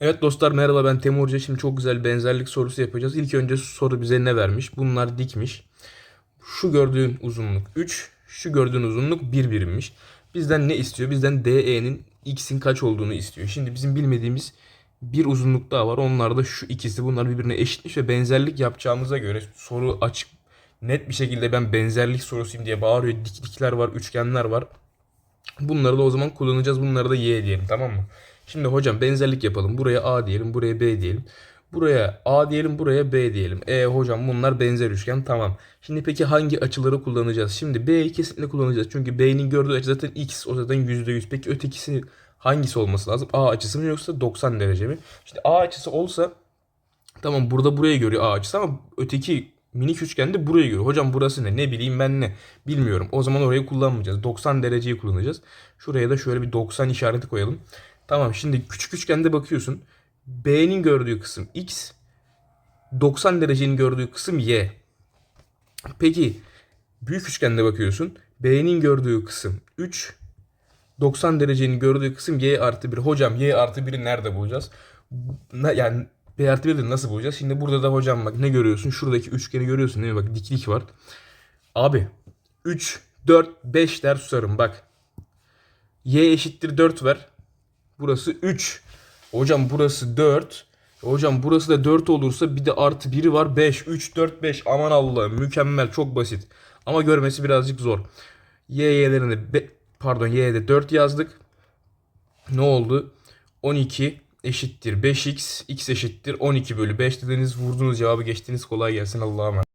Evet dostlar merhaba ben Temurca. Şimdi çok güzel benzerlik sorusu yapacağız. İlk önce soru bize ne vermiş? Bunlar dikmiş. Şu gördüğün uzunluk 3, şu gördüğün uzunluk 1 birimmiş. Bizden ne istiyor? Bizden DE'nin x'in kaç olduğunu istiyor. Şimdi bizim bilmediğimiz bir uzunluk daha var. Onlar da şu ikisi. Bunlar birbirine eşitmiş ve benzerlik yapacağımıza göre soru açık net bir şekilde ben benzerlik sorusuyum diye bağırıyor. Dik dikler var, üçgenler var. Bunları da o zaman kullanacağız. Bunları da y diyelim tamam mı? Şimdi hocam benzerlik yapalım. Buraya a diyelim, buraya b diyelim. Buraya a diyelim, buraya b diyelim. E hocam bunlar benzer üçgen tamam. Şimdi peki hangi açıları kullanacağız? Şimdi b'yi kesinlikle kullanacağız. Çünkü b'nin gördüğü açı zaten x o zaten %100. Peki ötekisi hangisi olması lazım? A açısı mı yoksa 90 derece mi? İşte a açısı olsa Tamam burada burayı görüyor A açısı ama öteki minik üçgende burayı görüyor. Hocam burası ne? Ne bileyim ben ne? Bilmiyorum. O zaman orayı kullanmayacağız. 90 dereceyi kullanacağız. Şuraya da şöyle bir 90 işareti koyalım. Tamam şimdi küçük üçgende bakıyorsun. B'nin gördüğü kısım X. 90 derecenin gördüğü kısım Y. Peki büyük üçgende bakıyorsun. B'nin gördüğü kısım 3. 90 derecenin gördüğü kısım y artı 1. Hocam y artı 1'i nerede bulacağız? Na- Yani b artı 1'i nasıl bulacağız? Şimdi burada da hocam bak ne görüyorsun? Şuradaki üçgeni görüyorsun değil mi? Bak diklik var. Abi 3, 4, 5 der susarım bak. y eşittir 4 ver. Burası 3. Hocam burası 4. Hocam burası da 4 olursa bir de artı 1'i var 5. 3, 4, 5. Aman Allah'ım mükemmel çok basit. Ama görmesi birazcık zor. Y y'lerini be- pardon y'de 4 yazdık. Ne oldu? 12 eşittir 5x. x eşittir 12 bölü 5 dediniz vurdunuz cevabı geçtiniz kolay gelsin Allah'a emanet.